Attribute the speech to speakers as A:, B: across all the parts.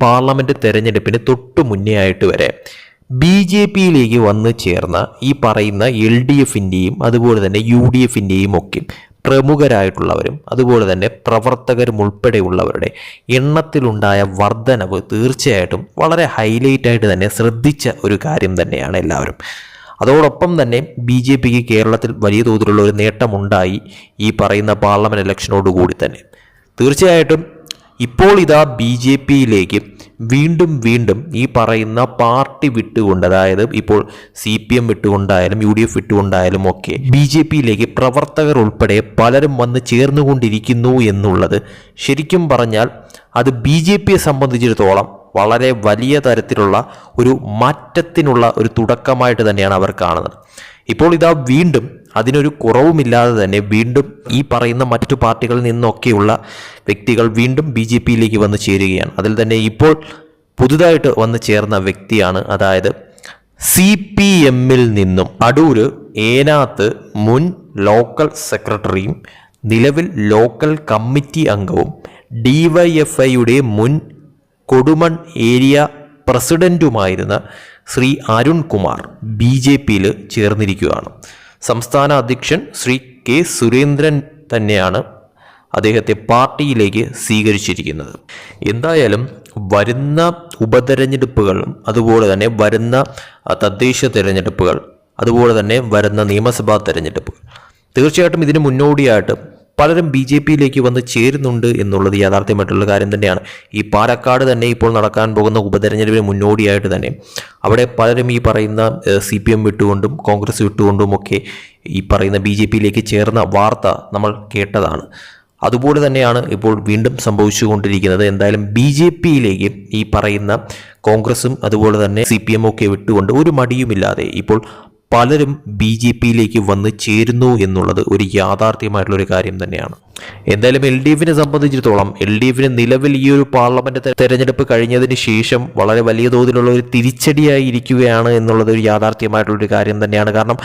A: Parliament തെരഞ്ഞെടുപ്പിന് തൊട്ടു മുന്നേ ആയിട്ട് വരെ ബി ജെ പിയിലേക്ക് വന്ന് ചേർന്ന ഈ പറയുന്ന എൽ ഡി എഫിന്റെയും അതുപോലെ തന്നെ യു ഡി എഫിന്റെയും ഒക്കെ പ്രമുഖരായിട്ടുള്ളവരും അതുപോലെ തന്നെ പ്രവർത്തകരും ഉൾപ്പെടെയുള്ളവരുടെ എണ്ണത്തിലുണ്ടായ വർധനവ് തീർച്ചയായിട്ടും വളരെ ഹൈലൈറ്റ് ആയിട്ട് തന്നെ ശ്രദ്ധിച്ച ഒരു കാര്യം തന്നെയാണ് എല്ലാവരും. അതോടൊപ്പം തന്നെ ബി ജെ പിക്ക് കേരളത്തിൽ വലിയ തോതിലുള്ള ഒരു നേട്ടമുണ്ടായി ഈ പറയുന്ന പാർലമെന്റ് ഇലക്ഷനോടുകൂടി തന്നെ. തീർച്ചയായിട്ടും ഇപ്പോൾ ഇതാ ബി ജെ പിയിലേക്ക് വീണ്ടും വീണ്ടും ഈ പറയുന്ന പാർട്ടി വിട്ടുകൊണ്ട് അതായത് ഇപ്പോൾ സി പി എം വിട്ടുകൊണ്ടായാലും യു ഡി എഫ് വിട്ടുകൊണ്ടായാലും ഒക്കെ ബി ജെ പിയിലേക്ക് പ്രവർത്തകർ ഉൾപ്പെടെ പലരും വന്ന് ചേർന്നുകൊണ്ടിരിക്കുന്നു എന്നുള്ളത് ശരിക്കും പറഞ്ഞാൽ അത് ബി ജെ പിയെ സംബന്ധിച്ചിടത്തോളം വളരെ വലിയ തരത്തിലുള്ള ഒരു മാറ്റത്തിനുള്ള ഒരു തുടക്കമായിട്ട് തന്നെയാണ് അവർ കാണുന്നത്. ഇപ്പോൾ ഇതാ വീണ്ടും അതിനൊരു കുറവുമില്ലാതെ തന്നെ വീണ്ടും ഈ പറയുന്ന മറ്റു പാർട്ടികളിൽ നിന്നൊക്കെയുള്ള വ്യക്തികൾ വീണ്ടും ബി ജെ പിയിലേക്ക് വന്ന് ചേരുകയാണ്. അതിൽ തന്നെ ഇപ്പോൾ പുതുതായിട്ട് വന്ന് ചേർന്ന വ്യക്തിയാണ് അതായത് സി പി എമ്മിൽ നിന്നും അടൂര് ഏനാത്ത് മുൻ ലോക്കൽ സെക്രട്ടറിയും നിലവിൽ ലോക്കൽ കമ്മിറ്റി അംഗവും ഡിവൈഎഫ്ഐയുടെ മുൻ കൊടുമൺ ഏരിയ പ്രസിഡന്റുമായിരുന്ന ശ്രീ അരുൺകുമാർ ബി ജെ പിയിൽ ചേർന്നിരിക്കുകയാണ്. സംസ്ഥാന അധ്യക്ഷൻ ശ്രീ കെ സുരേന്ദ്രൻ തന്നെയാണ് അദ്ദേഹത്തെ പാർട്ടിയിലേക്ക് സ്വീകരിച്ചിരിക്കുന്നത്. എന്തായാലും വരുന്ന ഉപതെരഞ്ഞെടുപ്പുകളും അതുപോലെ തന്നെ വരുന്ന തദ്ദേശ തെരഞ്ഞെടുപ്പുകൾ അതുപോലെ തന്നെ വരുന്ന നിയമസഭാ തെരഞ്ഞെടുപ്പുകൾ തീർച്ചയായിട്ടും ഇതിന് മുന്നോടിയായിട്ട് പലരും ബി ജെ പിയിലേക്ക് വന്ന് ചേരുന്നുണ്ട് എന്നുള്ളത് യാഥാർത്ഥ്യമായിട്ടുള്ള കാര്യം തന്നെയാണ്. ഈ പാലക്കാട് തന്നെ ഇപ്പോൾ നടക്കാൻ പോകുന്ന ഉപതെരഞ്ഞെടുപ്പിന് മുന്നോടിയായിട്ട് തന്നെ അവിടെ പലരും ഈ പറയുന്ന സി പി എം വിട്ടുകൊണ്ടും കോൺഗ്രസ് വിട്ടുകൊണ്ടും ഒക്കെ ഈ പറയുന്ന ബി ജെ പിയിലേക്ക് ചേർന്ന വാർത്ത നമ്മൾ കേട്ടതാണ്. അതുപോലെ തന്നെയാണ് ഇപ്പോൾ വീണ്ടും സംഭവിച്ചുകൊണ്ടിരിക്കുന്നത്. എന്തായാലും ബി ജെ പിയിലേക്ക് ഈ പറയുന്ന കോൺഗ്രസും അതുപോലെ തന്നെ സി പി എം ഒക്കെ വിട്ടുകൊണ്ട് ഒരു മടിയുമില്ലാതെ ഇപ്പോൾ പലരും ബി ജെ പിയിലേക്ക് വന്ന് ചേരുന്നു എന്നുള്ളത് ഒരു യാഥാർത്ഥ്യമായിട്ടുള്ള ഒരു കാര്യം തന്നെയാണ്. എന്തായാലും എൽ ഡി എഫിനെ സംബന്ധിച്ചിടത്തോളം എൽ ഡി എഫിന് നിലവിൽ ഈ ഒരു പാർലമെന്റ് തെരഞ്ഞെടുപ്പ് കഴിഞ്ഞതിന് ശേഷം വളരെ വലിയ തോതിലുള്ള ഒരു തിരിച്ചടിയായി ഇരിക്കുകയാണ് എന്നുള്ളത് ഒരു യാഥാർത്ഥ്യമായിട്ടുള്ള ഒരു കാര്യം തന്നെയാണ്. കാരണം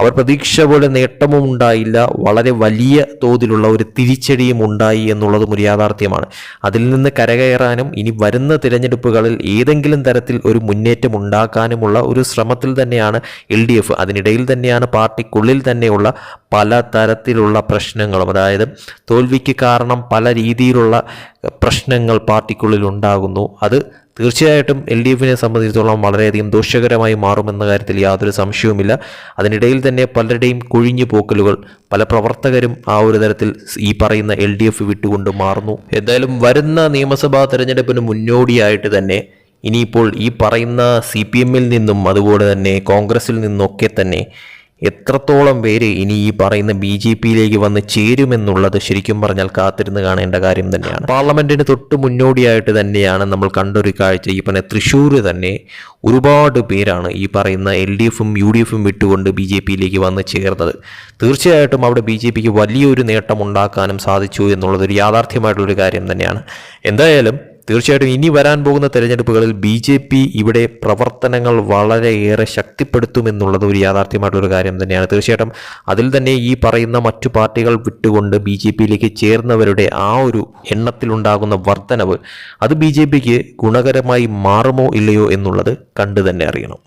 A: അവർ പ്രതീക്ഷ പോലെ നേട്ടവും ഉണ്ടായില്ല വളരെ വലിയ തോതിലുള്ള ഒരു തിരിച്ചടിയും ഉണ്ടായി എന്നുള്ളതും ഒരു യാഥാർത്ഥ്യമാണ്. അതിൽ നിന്ന് കരകയറാനും ഇനി വരുന്ന തിരഞ്ഞെടുപ്പുകളിൽ ഏതെങ്കിലും തരത്തിൽ ഒരു മുന്നേറ്റം ഉണ്ടാക്കാനുമുള്ള ഒരു ശ്രമത്തിൽ തന്നെയാണ് എൽ ഡി എഫ് അതിനിടയിൽ തന്നെയാണ് പാർട്ടിക്കുള്ളിൽ തന്നെയുള്ള പല തരത്തിലുള്ള പ്രശ്നങ്ങളും. അതായത് തോൽവിക്ക് കാരണം പല രീതിയിലുള്ള പ്രശ്നങ്ങൾ പാർട്ടിക്കുള്ളിൽ ഉണ്ടാകുന്നു. അത് തീർച്ചയായിട്ടും എൽ ഡി എഫിനെ സംബന്ധിച്ചിടത്തോളം വളരെയധികം ദോഷകരമായി മാറുമെന്ന കാര്യത്തിൽ യാതൊരു സംശയവുമില്ല. അതിനിടയിൽ തന്നെ പലരുടെയും കൊഴിഞ്ഞു പോക്കലുകൾ പല പ്രവർത്തകരും ആ ഒരു തരത്തിൽ ഈ പറയുന്ന എൽ ഡി എഫ് വിട്ടുകൊണ്ട് മാറുന്നു. എന്തായാലും വരുന്ന നിയമസഭാ തെരഞ്ഞെടുപ്പിന് മുന്നോടിയായിട്ട് തന്നെ ഇനിയിപ്പോൾ ഈ പറയുന്ന സി പി എമ്മിൽ നിന്നും അതുപോലെ തന്നെ കോൺഗ്രസിൽ നിന്നൊക്കെ തന്നെ എത്രത്തോളം പേര് ഇനി ഈ പറയുന്ന ബി ജെ പിയിലേക്ക് വന്ന് ചേരുമെന്നുള്ളത് ശരിക്കും പറഞ്ഞാൽ കാത്തിരുന്ന് കാണേണ്ട കാര്യം തന്നെയാണ്. പാർലമെന്റിന് തൊട്ട് മുന്നോടിയായിട്ട് തന്നെയാണ് നമ്മൾ കണ്ടൊരു കാഴ്ച. ഈ പറഞ്ഞ തൃശ്ശൂർ തന്നെ ഒരുപാട് പേരാണ് ഈ പറയുന്ന എൽ ഡി എഫും യു ഡി എഫും വിട്ടുകൊണ്ട് ബി ജെ പിയിലേക്ക് വന്ന് ചേർന്നത്. തീർച്ചയായിട്ടും അവിടെ ബി ജെ പിക്ക് വലിയൊരു നേട്ടം ഉണ്ടാക്കാനും സാധിച്ചു എന്നുള്ളത് ഒരു യാഥാർത്ഥ്യമായിട്ടുള്ളൊരു കാര്യം തന്നെയാണ്. എന്തായാലും തീർച്ചയായിട്ടും ഇനി വരാൻ പോകുന്ന തെരഞ്ഞെടുപ്പുകളിൽ ബി ജെ പി ഇവിടെ പ്രവർത്തനങ്ങൾ വളരെയേറെ ശക്തിപ്പെടുത്തുമെന്നുള്ളത് ഒരു യാഥാർത്ഥ്യമായിട്ടുള്ള കാര്യം തന്നെയാണ്. തീർച്ചയായിട്ടും അതിൽ തന്നെ ഈ പറയുന്ന മറ്റു പാർട്ടികൾ വിട്ടുകൊണ്ട് ബി ജെ പിയിലേക്ക് ചേർന്നവരുടെ ആ ഒരു എണ്ണത്തിലുണ്ടാകുന്ന വർധനവ് അത് ബി ജെ പിക്ക് ഗുണകരമായി മാറുമോ ഇല്ലയോ എന്നുള്ളത് കണ്ടു തന്നെ അറിയണം.